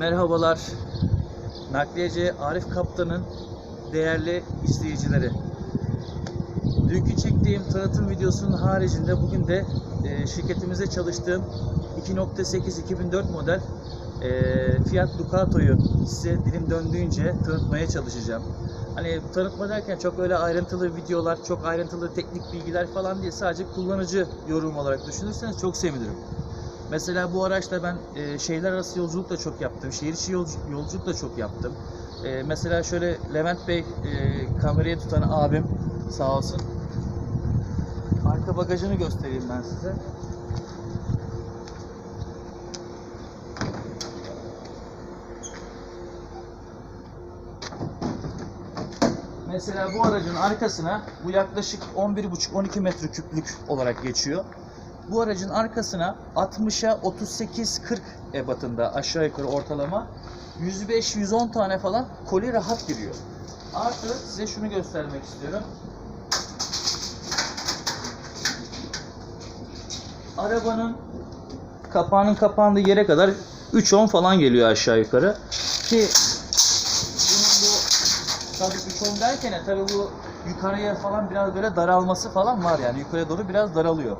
Merhabalar. Nakliyeci Arif Kaptan'ın değerli izleyicileri. Dünkü çektiğim tanıtım videosunun haricinde bugün de e, şirketimizde çalıştığım 2.8 2004 model e, Fiat Ducato'yu size dilim döndüğünce tanıtmaya çalışacağım. Hani tanıtma derken çok öyle ayrıntılı videolar, çok ayrıntılı teknik bilgiler falan değil. Sadece kullanıcı yorum olarak düşünürseniz çok sevinirim. Mesela bu araçla ben e, şehirler arası yolculuk da çok yaptım. Şehir içi yolcu- yolculuk da çok yaptım. E, mesela şöyle Levent Bey e, kamerayı tutan abim sağ olsun. Arka bagajını göstereyim ben size. Mesela bu aracın arkasına bu yaklaşık 11,5-12 metreküplük olarak geçiyor. Bu aracın arkasına 60'a 38-40 ebatında aşağı yukarı ortalama 105-110 tane falan koli rahat giriyor. Artı size şunu göstermek istiyorum. Arabanın kapağının kapandığı yere kadar 3-10 falan geliyor aşağı yukarı. Ki bunun bu tabii 3-10 derken tabii bu yukarıya falan biraz böyle daralması falan var yani yukarıya doğru biraz daralıyor.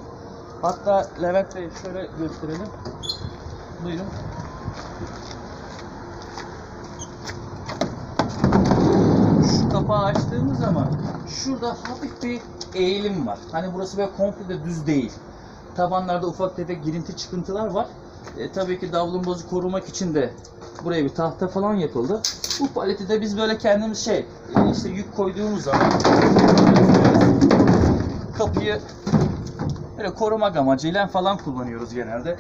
Hatta Levent Bey şöyle gösterelim. Buyurun. Şu kapağı açtığımız zaman şurada hafif bir eğilim var. Hani burası böyle komple de düz değil. Tabanlarda ufak tefek girinti çıkıntılar var. E, tabii ki davlumbazı korumak için de buraya bir tahta falan yapıldı. Bu paleti de biz böyle kendimiz şey e, işte yük koyduğumuz zaman kapıyı böyle korumak amacıyla falan kullanıyoruz genelde.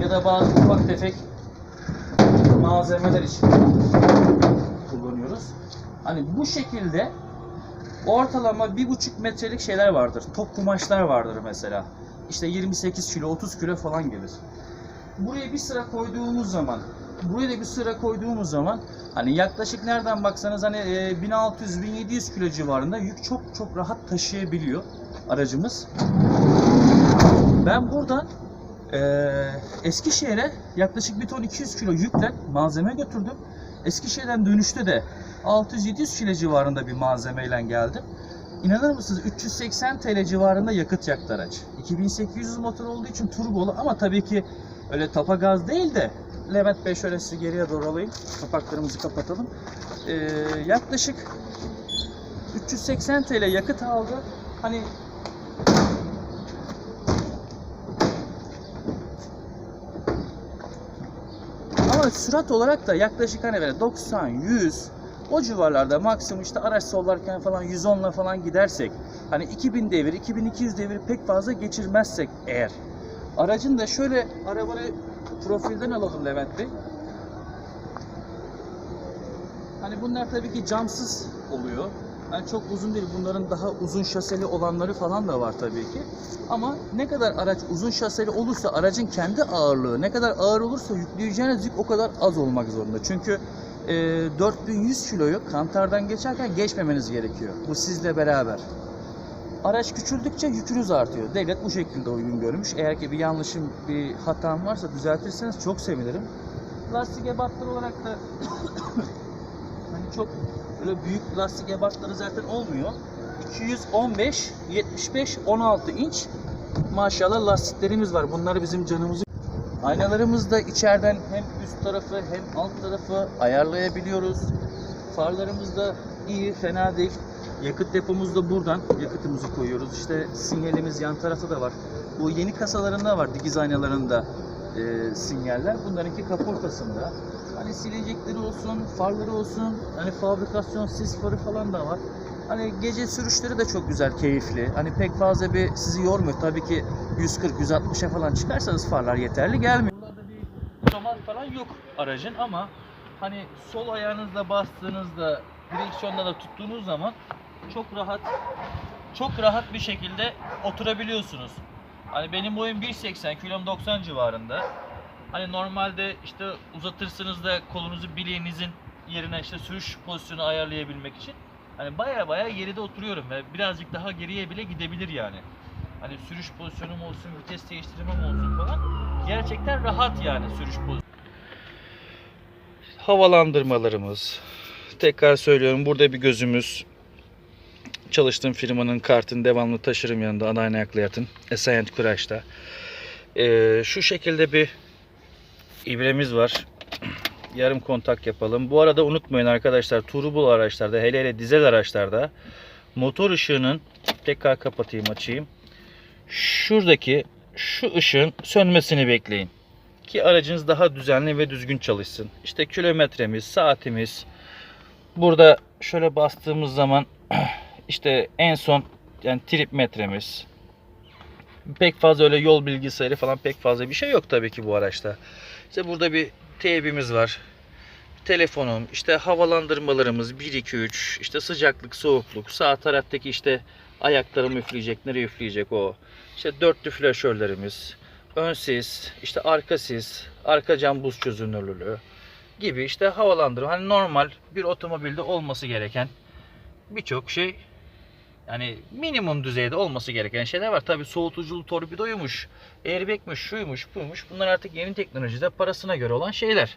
Ya da bazı ufak tefek malzemeler için kullanıyoruz. Hani bu şekilde ortalama bir buçuk metrelik şeyler vardır. Top kumaşlar vardır mesela. İşte 28 kilo, 30 kilo falan gelir. Buraya bir sıra koyduğumuz zaman, buraya da bir sıra koyduğumuz zaman hani yaklaşık nereden baksanız hani e, 1600-1700 kilo civarında yük çok çok rahat taşıyabiliyor aracımız. Ben buradan eee Eskişehir'e yaklaşık bir ton 200 kilo yükle malzeme götürdüm. Eskişehir'den dönüşte de 600-700 kilo civarında bir malzemeyle geldim. İnanır mısınız 380 TL civarında yakıt yaktı araç. 2800 motor olduğu için turbolu ama tabii ki öyle tapa gaz değil de Levent Bey şöyle sizi geriye doğru alayım. Kapaklarımızı kapatalım. Eee yaklaşık 380 TL yakıt aldı. Hani Ama sürat olarak da yaklaşık hani böyle 90, 100 o civarlarda maksimum işte araç sollarken falan 110'la falan gidersek hani 2000 devir, 2200 devir pek fazla geçirmezsek eğer aracın da şöyle arabayı profilden alalım Levent Bey. Hani bunlar tabii ki camsız oluyor. Yani çok uzun değil. Bunların daha uzun şaseli olanları falan da var tabii ki. Ama ne kadar araç uzun şaseli olursa aracın kendi ağırlığı ne kadar ağır olursa yükleyeceğiniz yük o kadar az olmak zorunda. Çünkü e, 4100 kiloyu kantardan geçerken geçmemeniz gerekiyor. Bu sizle beraber. Araç küçüldükçe yükünüz artıyor. Devlet bu şekilde uygun görmüş. Eğer ki bir yanlışım, bir hatam varsa düzeltirseniz çok sevinirim. Lastik ebatları olarak da hani çok böyle büyük lastik ebatları zaten olmuyor. 215, 75, 16 inç maşallah lastiklerimiz var. Bunlar bizim canımızı Aynalarımız da içeriden hem üst tarafı hem alt tarafı ayarlayabiliyoruz. Farlarımız da iyi, fena değil. Yakıt depomuz da buradan yakıtımızı koyuyoruz. İşte sinyalimiz yan tarafta da var. Bu yeni kasalarında var dikiz aynalarında e, sinyaller. Bunlarınki kaportasında. Hani silecekleri olsun, farları olsun, hani fabrikasyon sis farı falan da var. Hani gece sürüşleri de çok güzel, keyifli. Hani pek fazla bir sizi yormuyor. Tabii ki 140-160'a falan çıkarsanız farlar yeterli gelmiyor. Buralarda bir otomat falan yok aracın ama hani sol ayağınızla bastığınızda direksiyonda da tuttuğunuz zaman çok rahat çok rahat bir şekilde oturabiliyorsunuz. Hani benim boyum 1.80, kilom 90 civarında. Hani normalde işte uzatırsınız da kolunuzu bileğinizin yerine işte sürüş pozisyonu ayarlayabilmek için. Hani baya baya geride oturuyorum ve birazcık daha geriye bile gidebilir yani. Hani sürüş pozisyonum olsun, vites değiştirmem olsun falan. Gerçekten rahat yani sürüş pozisyonu. havalandırmalarımız. Tekrar söylüyorum burada bir gözümüz. Çalıştığım firmanın kartını devamlı taşırım yanında Adayna Nakliyat'ın Esayent Kuraş'ta. Ee, şu şekilde bir ibremiz var. Yarım kontak yapalım. Bu arada unutmayın arkadaşlar turbolu araçlarda hele hele dizel araçlarda motor ışığının tekrar kapatayım açayım. Şuradaki şu ışığın sönmesini bekleyin. Ki aracınız daha düzenli ve düzgün çalışsın. İşte kilometremiz, saatimiz. Burada şöyle bastığımız zaman işte en son yani trip metremiz. Pek fazla öyle yol bilgisayarı falan pek fazla bir şey yok tabii ki bu araçta. İşte burada bir teybimiz var. Telefonum, işte havalandırmalarımız 1 2 3, işte sıcaklık, soğukluk, sağ taraftaki işte ayaklarım üfleyecek, nereye üfleyecek o. İşte dörtlü flaşörlerimiz, ön sis, işte arka sis, arka cam buz çözünürlüğü gibi işte havalandırma. Hani normal bir otomobilde olması gereken birçok şey yani minimum düzeyde olması gereken şeyler var. Tabii soğutuculu torpidoymuş, airbag'miş, şuymuş, buymuş. Bunlar artık yeni teknolojide parasına göre olan şeyler.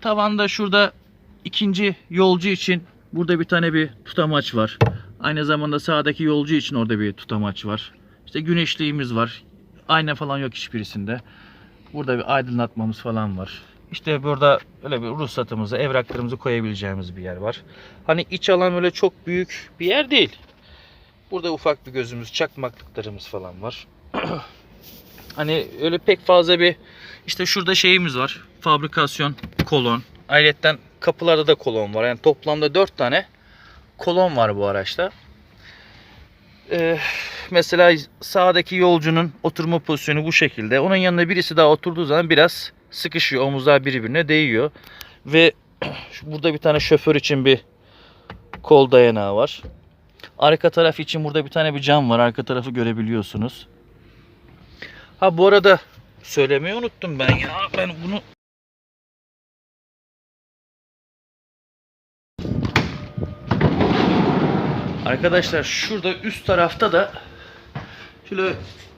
Tavanda şurada ikinci yolcu için burada bir tane bir tutamaç var. Aynı zamanda sağdaki yolcu için orada bir tutamaç var. İşte güneşliğimiz var. Ayna falan yok hiçbirisinde. Burada bir aydınlatmamız falan var. İşte burada öyle bir ruhsatımızı, evraklarımızı koyabileceğimiz bir yer var. Hani iç alan öyle çok büyük bir yer değil. Burada ufak bir gözümüz, çakmaklıklarımız falan var. hani öyle pek fazla bir işte şurada şeyimiz var. Fabrikasyon kolon. Ayrıca kapılarda da kolon var. Yani toplamda 4 tane kolon var bu araçta. Ee, mesela sağdaki yolcunun oturma pozisyonu bu şekilde. Onun yanına birisi daha oturduğu zaman biraz sıkışıyor. Omuzlar birbirine değiyor. Ve burada bir tane şoför için bir kol dayanağı var. Arka taraf için burada bir tane bir cam var. Arka tarafı görebiliyorsunuz. Ha bu arada söylemeyi unuttum ben ya. Ben bunu Arkadaşlar şurada üst tarafta da şöyle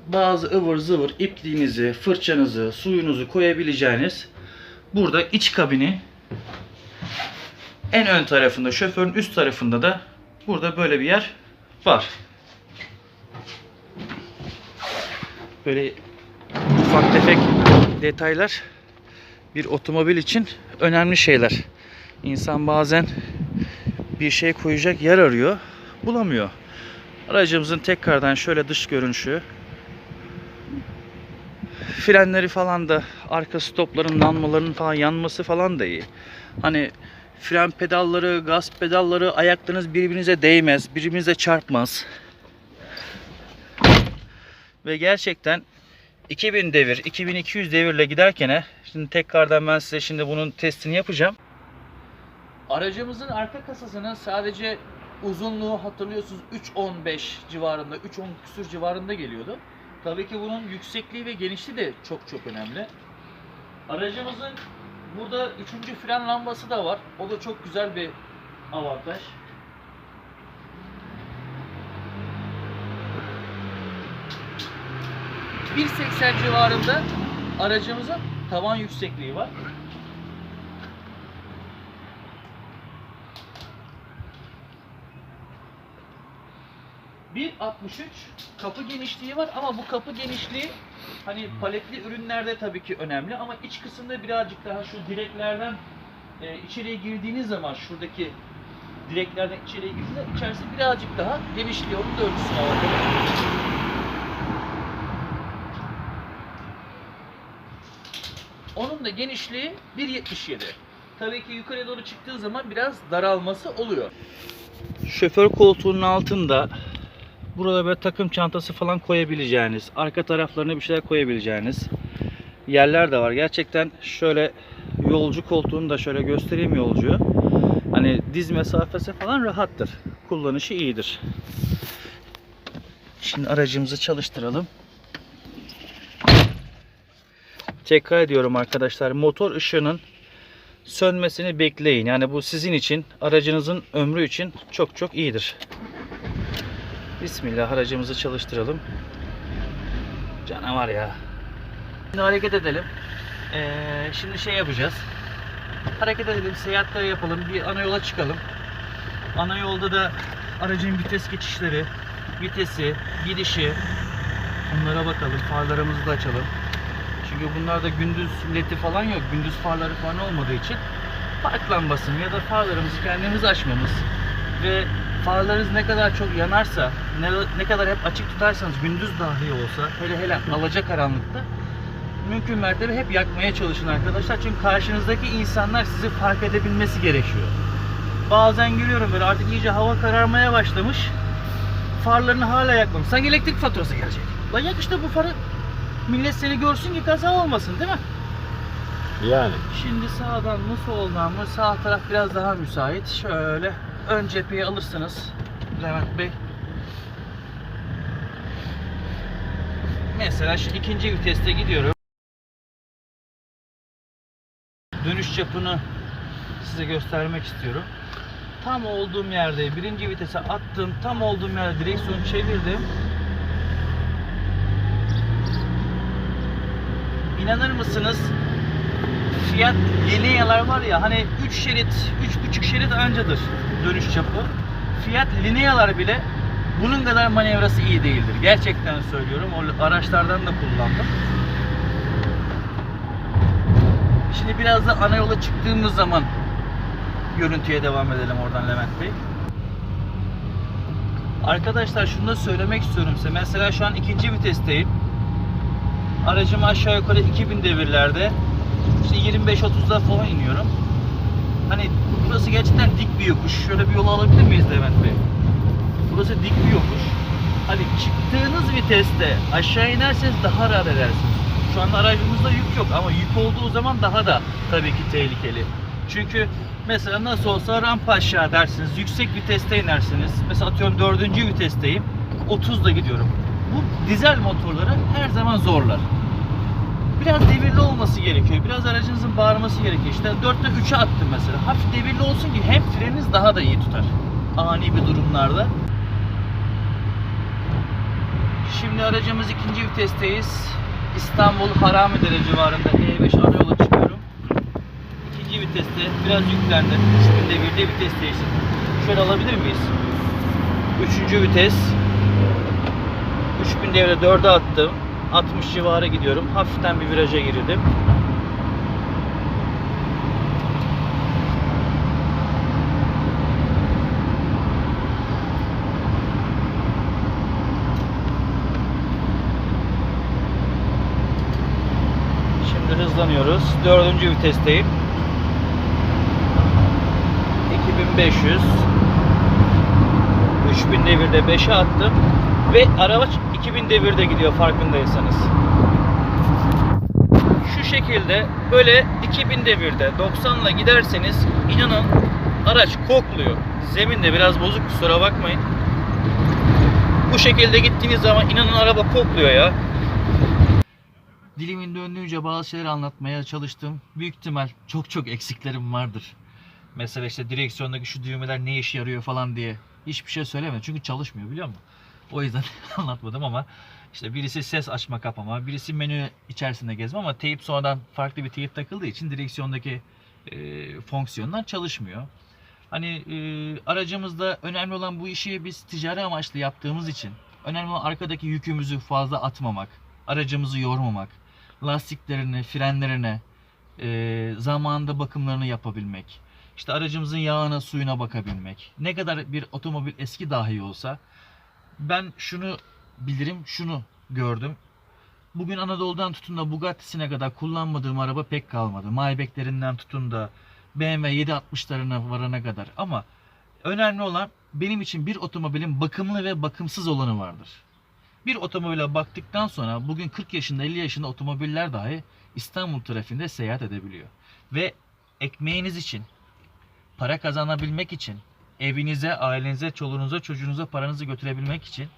bazı ıvır zıvır ipliğinizi, fırçanızı, suyunuzu koyabileceğiniz burada iç kabini en ön tarafında, şoförün üst tarafında da burada böyle bir yer var. Böyle ufak tefek detaylar bir otomobil için önemli şeyler. İnsan bazen bir şey koyacak yer arıyor, bulamıyor. Aracımızın tekrardan şöyle dış görünüşü. Frenleri falan da arka stopların lanmalarının falan yanması falan da iyi. Hani fren pedalları, gaz pedalları ayaklarınız birbirinize değmez, birbirinize çarpmaz. Ve gerçekten 2000 devir, 2200 devirle giderken şimdi tekrardan ben size şimdi bunun testini yapacağım. Aracımızın arka kasasının sadece uzunluğu hatırlıyorsunuz 3.15 civarında, 3.10 küsür civarında geliyordu. Tabii ki bunun yüksekliği ve genişliği de çok çok önemli. Aracımızın burada üçüncü fren lambası da var. O da çok güzel bir avantaj. ...1.80 civarında aracımızın tavan yüksekliği var. 1.63 kapı genişliği var ama bu kapı genişliği hani paletli ürünlerde tabii ki önemli ama iç kısımda birazcık daha şu direklerden e, içeriye girdiğiniz zaman şuradaki direklerden içeriye girdiğinizde içerisi birazcık daha genişliyor. Onun da ölçüsünü alalım. Onun da genişliği 1.77. Tabii ki yukarıya doğru çıktığı zaman biraz daralması oluyor. Şoför koltuğunun altında Burada böyle takım çantası falan koyabileceğiniz, arka taraflarına bir şeyler koyabileceğiniz yerler de var. Gerçekten şöyle yolcu koltuğunu da şöyle göstereyim yolcuyu. Hani diz mesafesi falan rahattır. Kullanışı iyidir. Şimdi aracımızı çalıştıralım. Tekrar ediyorum arkadaşlar. Motor ışığının sönmesini bekleyin. Yani bu sizin için, aracınızın ömrü için çok çok iyidir. Bismillah aracımızı çalıştıralım. Canavar ya. Şimdi hareket edelim. Ee, şimdi şey yapacağız. hareket edelim, seyahatler yapalım, bir ana yola çıkalım. Ana yolda da aracın vites geçişleri, vitesi, gidişi bunlara bakalım. Farlarımızı da açalım. Çünkü bunlarda gündüz ledi falan yok. Gündüz farları falan olmadığı için park lambasını ya da farlarımızı kendimiz açmamız ve farlarınız ne kadar çok yanarsa, ne, ne kadar hep açık tutarsanız gündüz dahi olsa, hele hele alacakaranlıkta mümkün mertebe hep yakmaya çalışın arkadaşlar. Çünkü karşınızdaki insanlar sizi fark edebilmesi gerekiyor. Bazen görüyorum böyle artık iyice hava kararmaya başlamış. Farlarını hala yakmamış. Sanki elektrik faturası gelecek. Lan yak işte bu farı. Millet seni görsün ki kaza olmasın değil mi? Yani. Şimdi sağdan mı soldan mı? Sağ taraf biraz daha müsait. Şöyle ön cepheyi alırsınız Levent Bey. Mesela şu ikinci viteste gidiyorum. Dönüş çapını size göstermek istiyorum. Tam olduğum yerde birinci vitese attım. Tam olduğum yerde direksiyonu çevirdim. İnanır mısınız? Fiat Linea'lar var ya hani 3 şerit, 3,5 şerit ancadır dönüş çapı. Fiat Linea'lar bile bunun kadar manevrası iyi değildir. Gerçekten söylüyorum. O araçlardan da kullandım. Şimdi biraz da ana yola çıktığımız zaman görüntüye devam edelim oradan Levent Bey. Arkadaşlar şunu da söylemek istiyorum size. Mesela şu an ikinci vitesteyim. Aracım aşağı yukarı 2000 devirlerde. İşte 25-30'da falan iniyorum. Hani burası gerçekten dik bir yokuş. Şöyle bir yol alabilir miyiz Levent Bey? Burası dik bir yokuş. Hani çıktığınız viteste aşağı inerseniz daha rahat edersiniz. Şu anda aracımızda yük yok ama yük olduğu zaman daha da tabii ki tehlikeli. Çünkü mesela nasıl olsa rampa aşağı dersiniz, yüksek viteste inersiniz. Mesela atıyorum dördüncü vitesteyim, 30'da gidiyorum. Bu dizel motorları her zaman zorlar. Biraz devirli olması gerekiyor. Biraz aracınızın bağırması gerekiyor. İşte 4'te 3'e attım mesela. Hafif devirli olsun ki hem freniniz daha da iyi tutar. Ani bir durumlarda. Şimdi aracımız ikinci vitesteyiz. İstanbul Haramidere civarında E5 ana yola çıkıyorum. İkinci viteste biraz yüklendim. 3000 devirde vites değiştirdim. Şöyle alabilir miyiz? Üçüncü vites. 3000 devre 4'e attım. 60 civarı gidiyorum. Hafiften bir viraja girdim. Şimdi hızlanıyoruz. Dördüncü vitesteyim. 2500 3000 devirde 5'e attım ve araç 2000 devirde gidiyor farkındaysanız. Şu şekilde böyle 2000 devirde 90 ile giderseniz inanın araç kokluyor. Zemin de biraz bozuk kusura bakmayın. Bu şekilde gittiğiniz zaman inanın araba kokluyor ya. Dilimin döndüğünce bazı şeyler anlatmaya çalıştım. Büyük ihtimal çok çok eksiklerim vardır. Mesela işte direksiyondaki şu düğmeler ne işe yarıyor falan diye hiçbir şey söylemedim. Çünkü çalışmıyor biliyor musun? O yüzden anlatmadım ama işte birisi ses açma kapama, birisi menü içerisinde gezme ama teyip sonradan farklı bir teyip takıldığı için direksiyondaki e, fonksiyonlar çalışmıyor. Hani e, aracımızda önemli olan bu işi biz ticari amaçlı yaptığımız için önemli olan arkadaki yükümüzü fazla atmamak, aracımızı yormamak, lastiklerini, frenlerine e, zamanında bakımlarını yapabilmek, işte aracımızın yağına, suyuna bakabilmek. Ne kadar bir otomobil eski dahi olsa ben şunu bilirim, şunu gördüm. Bugün Anadolu'dan tutun da Bugatti'sine kadar kullanmadığım araba pek kalmadı. Maybach'lerinden tutun da BMW 760'larına varana kadar. Ama önemli olan benim için bir otomobilin bakımlı ve bakımsız olanı vardır. Bir otomobile baktıktan sonra bugün 40 yaşında 50 yaşında otomobiller dahi İstanbul trafiğinde seyahat edebiliyor. Ve ekmeğiniz için, para kazanabilmek için, evinize, ailenize, çoluğunuza, çocuğunuza paranızı götürebilmek için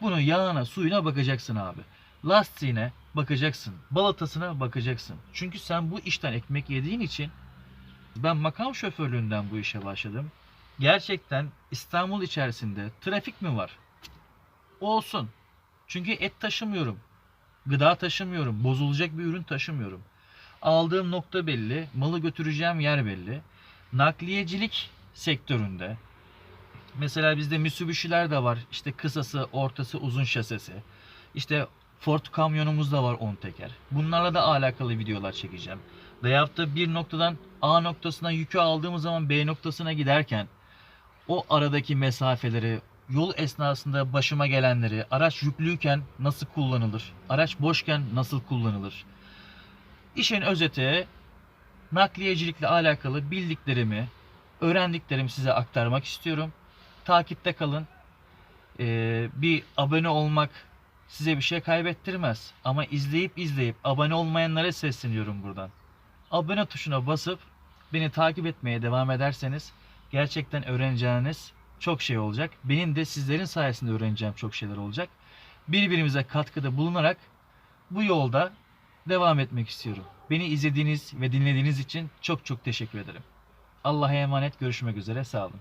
bunun yağına, suyuna bakacaksın abi. Lastiğine bakacaksın. Balatasına bakacaksın. Çünkü sen bu işten ekmek yediğin için ben makam şoförlüğünden bu işe başladım. Gerçekten İstanbul içerisinde trafik mi var? Olsun. Çünkü et taşımıyorum. Gıda taşımıyorum. Bozulacak bir ürün taşımıyorum. Aldığım nokta belli, malı götüreceğim yer belli. Nakliyecilik sektöründe mesela bizde Mitsubishi'ler de var. İşte kısası, ortası, uzun şasesi. İşte Ford kamyonumuz da var 10 teker. Bunlarla da alakalı videolar çekeceğim. Veyahut da bir noktadan A noktasına yükü aldığımız zaman B noktasına giderken o aradaki mesafeleri, yol esnasında başıma gelenleri, araç yüklüyken nasıl kullanılır, araç boşken nasıl kullanılır. İşin özeti nakliyecilikle alakalı bildiklerimi, öğrendiklerimi size aktarmak istiyorum. Takipte kalın. Ee, bir abone olmak size bir şey kaybettirmez. Ama izleyip izleyip abone olmayanlara sesleniyorum buradan. Abone tuşuna basıp beni takip etmeye devam ederseniz gerçekten öğreneceğiniz çok şey olacak. Benim de sizlerin sayesinde öğreneceğim çok şeyler olacak. Birbirimize katkıda bulunarak bu yolda devam etmek istiyorum. Beni izlediğiniz ve dinlediğiniz için çok çok teşekkür ederim. Allah'a emanet görüşmek üzere sağ olun.